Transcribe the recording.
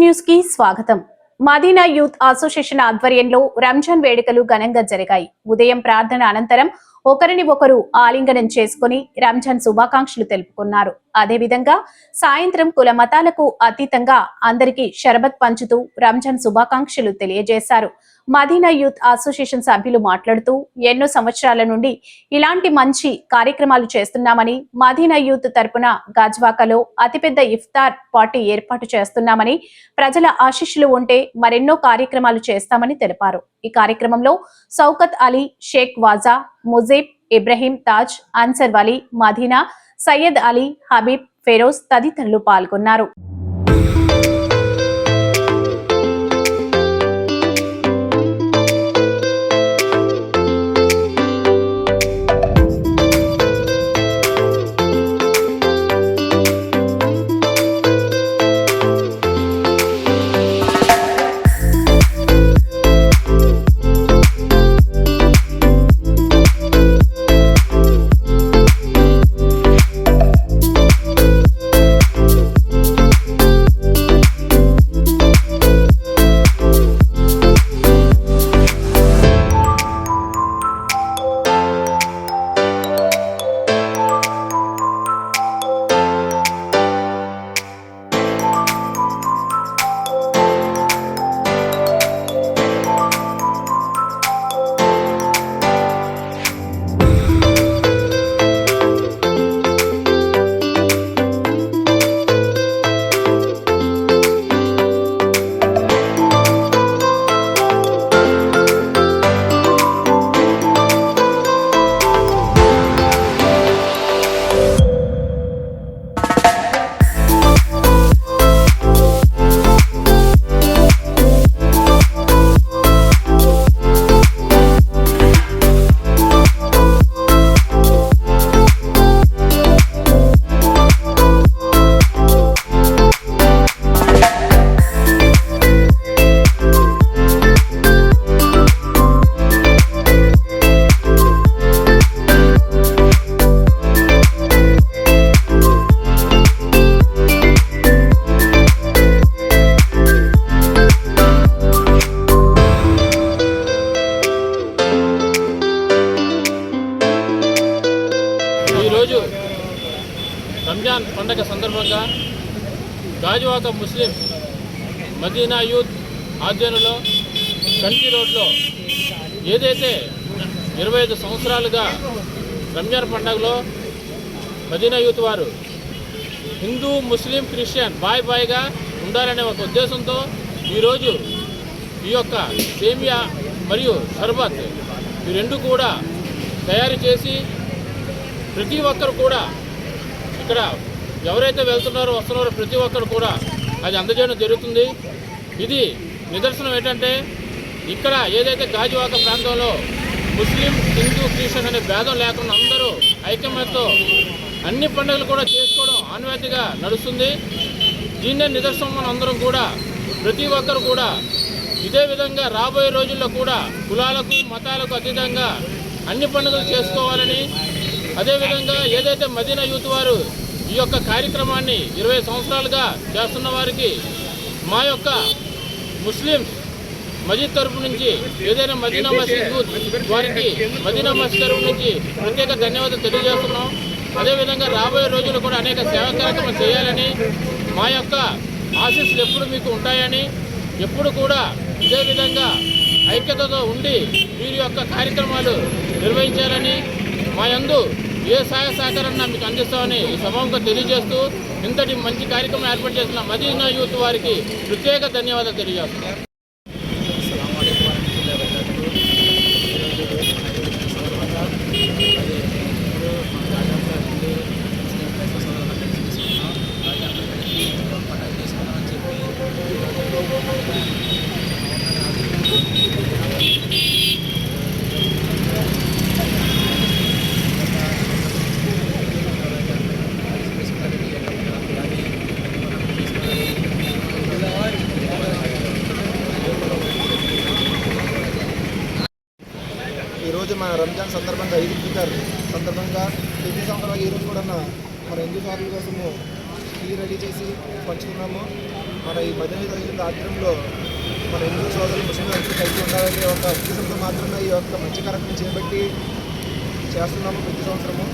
న్యూస్కి స్వాగతం. Madina youth association ఆధ్వర్యంలో రంజాన్ వేడుకలు ఘనంగా జరిగాయి. ఉదయం ప్రార్థన అనంతరం ఒకరిని ఒకరు ఆలింగనం చేసుకుని రంజాన్ శుభాకాంక్షలు తెలుపుకున్నారు. అదేవిధంగా సాయంత్రం కుల మతాలకు అతీతంగా అందరికీ షరబత్ పంచుతూ రంజాన్ శుభాకాంక్షలు తెలియజేశారు. మదీనా యూత్ అసోసియేషన్ సభ్యులు మాట్లాడుతూ ఎన్నో సంవత్సరాల నుండి ఇలాంటి మంచి కార్యక్రమాలు చేస్తున్నామని మదీనా యూత్ తరపున గాజ్వాకలో అతిపెద్ద ఇఫ్తార్ పార్టీ ఏర్పాటు చేస్తున్నామని ప్రజల ఆశీస్సులు ఉంటే మరెన్నో కార్యక్రమాలు చేస్తామని తెలిపారు. ఈ కార్యక్రమంలో సౌకత్ అలీ షేక్ వాజా ముజీబ్ ఇబ్రహీం తాజ్ అన్సర్ వలీ మదీనా సయ్యద్ అలీ హబీబ్ ఫెరోజ్ తదితరులు పాల్గొన్నారు. ఈరోజు రంజాన్ పండగ సందర్భంగా గాజువాక ముస్లిం మదీనా యూత్ ఆధ్వర్యంలో కంటి రోడ్లో ఏదైతే ఇరవై ఐదు సంవత్సరాలుగా రంజాన్ పండగలో మదీనా యూత్ వారు హిందూ ముస్లిం క్రిస్టియన్ బాయ్ బాయ్గా ఉండాలనే ఒక ఉద్దేశంతో ఈరోజు ఈ యొక్క సేమియా మరియు షర్బత్ ఈ రెండు కూడా తయారు చేసి ప్రతి ఒక్కరు కూడా ఇక్కడ ఎవరైతే వెళ్తున్నారో వస్తున్నారో ప్రతి ఒక్కరు కూడా అది అందజేయడం జరుగుతుంది. ఇది నిదర్శనం ఏంటంటే ఇక్కడ ఏదైతే గాజువాక ప్రాంతంలో ముస్లిం హిందూ క్రిస్టియన్ అనే భేదం లేకుండా అందరూ ఐక్యమత్యంతో అన్ని పండుగలు కూడా చేసుకోవడం ఆనవాయితీగా నడుస్తుంది. దీన్నే నిదర్శనం మన అందరం కూడా ప్రతి ఒక్కరు కూడా ఇదే విధంగా రాబోయే రోజుల్లో కూడా కులాలకు మతాలకు అతీతంగా అన్ని పండుగలు చేసుకోవాలని అదేవిధంగా ఏదైతే మదీనా యూత్ వారు ఈ యొక్క కార్యక్రమాన్ని ఇరవై సంవత్సరాలుగా చేస్తున్న వారికి మా యొక్క ముస్లిమ్స్ మజీద్ తరపు నుంచి ఏదైనా మదీనా మసీద్ వారికి మదీనా మసీద్ తరపు నుంచి ప్రత్యేక ధన్యవాదాలు తెలియజేస్తున్నాం. అదేవిధంగా రాబోయే రోజుల్లో కూడా అనేక సేవా కార్యక్రమాలు చేయాలని మా యొక్క ఆశీస్సులు ఎప్పుడు మీకు ఉంటాయని ఎప్పుడు కూడా ఇదే విధంగా ఐక్యతతో ఉండి వీరి యొక్క కార్యక్రమాలు నిర్వహించాలని మా యందు ఏ సహాయ సహకారాన్ని మీకు అందిస్తామని ఈ సభంగా తెలియజేస్తూ ఇంతటి మంచి కార్యక్రమం ఏర్పాటు చేసిన మదీనా యూత్ వారికి ప్రత్యేక ధన్యవాదాలు తెలియజేస్తున్నాం ఈరోజు మన రంజాన్ సందర్భంగా ఈద్ ఫితర్ సందర్భంగా ప్రతి సంవత్సరం ఈరోజు కూడా మన హిందూ సోదరుల కోసము టీ రెడీ చేసి పంచుకున్నాము. మన ఈ మధ్య జరిగిన ఆధ్వర్యంలో మన హిందూ సోదరులు ముస్లిం కలిసి ఉండాలనే ఒక ఉద్దేశంతో మాత్రమే ఈ యొక్క మంచి కార్యక్రమం చేపట్టి చేస్తున్నాము ప్రతి సంవత్సరము.